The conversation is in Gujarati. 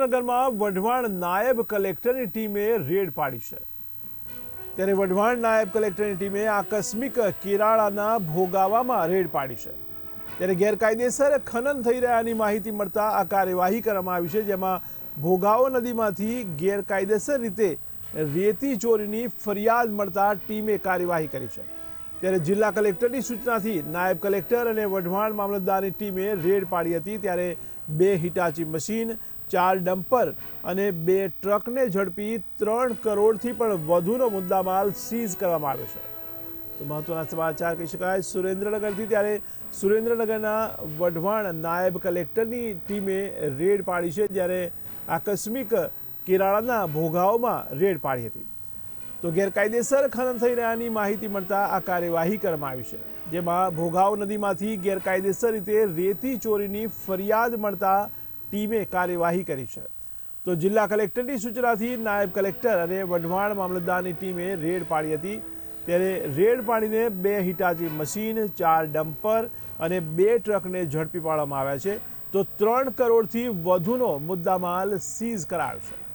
સુરેન્દ્રનગરમાં વઢવાણ નાયબ કલેક્ટરની ટીમે રેડ પાડી છે. ત્યારે વઢવાણ નાયબ કલેક્ટરની ટીમે આકસ્મિક કેરાળાના ભોગાવામાં રેડ પાડી છે. ત્યારે ગેરકાયદેસર ખનન થઈ રહ્યાની માહિતી મળતા આ કાર્યવાહી કરવામાં આવી છે, જેમાં ભોગાવો નદીમાંથી ગેરકાયદેસર રીતે રેતી ચોરીની ફરિયાદ મળતા ટીમે કાર્યવાહી કરી છે. ત્યારે જિલ્લા કલેક્ટરની સૂચનાથી નાયબ કલેક્ટર અને વઢવાણ મામલતદારની ટીમે રેડ પાડી હતી, ત્યારે બે હિટાચી મશીન ચાર ડમ્પર અને બે ટ્રકને ઝડપી ત્રણ કરોડથી પણ વધુનો મુદ્દામાલ સીઝ કરવામાં આવ્યો છે. તો મહત્વના સમાચાર કહી શકાય, સુરેન્દ્રનગરથી ત્યારે સુરેન્દ્રનગરના વઢવાણ નાયબ કલેક્ટરની ટીમે રેડ પાડી છે, જ્યારે આકસ્મિક કેરાળાના ભોગાઓમાં રેડ પાડી હતી. તો ગેરકાયદેસર ખનન થઈ રહ્યાની માહિતી મળતા આ કાર્યવાહી કરવામાં આવી છે, જેમાં ભોગાવ નદીમાંથી ગેરકાયદેસર રીતે રેતી ચોરીની ફરિયાદ મળતા ટીમે કાર્યવાહી કરી છે. તો જિલ્લા કલેક્ટરની સૂચનાથી નાયબ કલેક્ટર અને વઢવાણ મામલતદારની ટીમે રેડ પાડી હતી. ત્યારે રેડ પાડીને બે હિટાચી મશીન, ચાર ડમ્પર અને બે ટ્રકને ઝડપી પાડવામાં આવ્યા છે. તો ત્રણ કરોડથી વધુનો મુદ્દામાલ સીઝ કરાયો છે.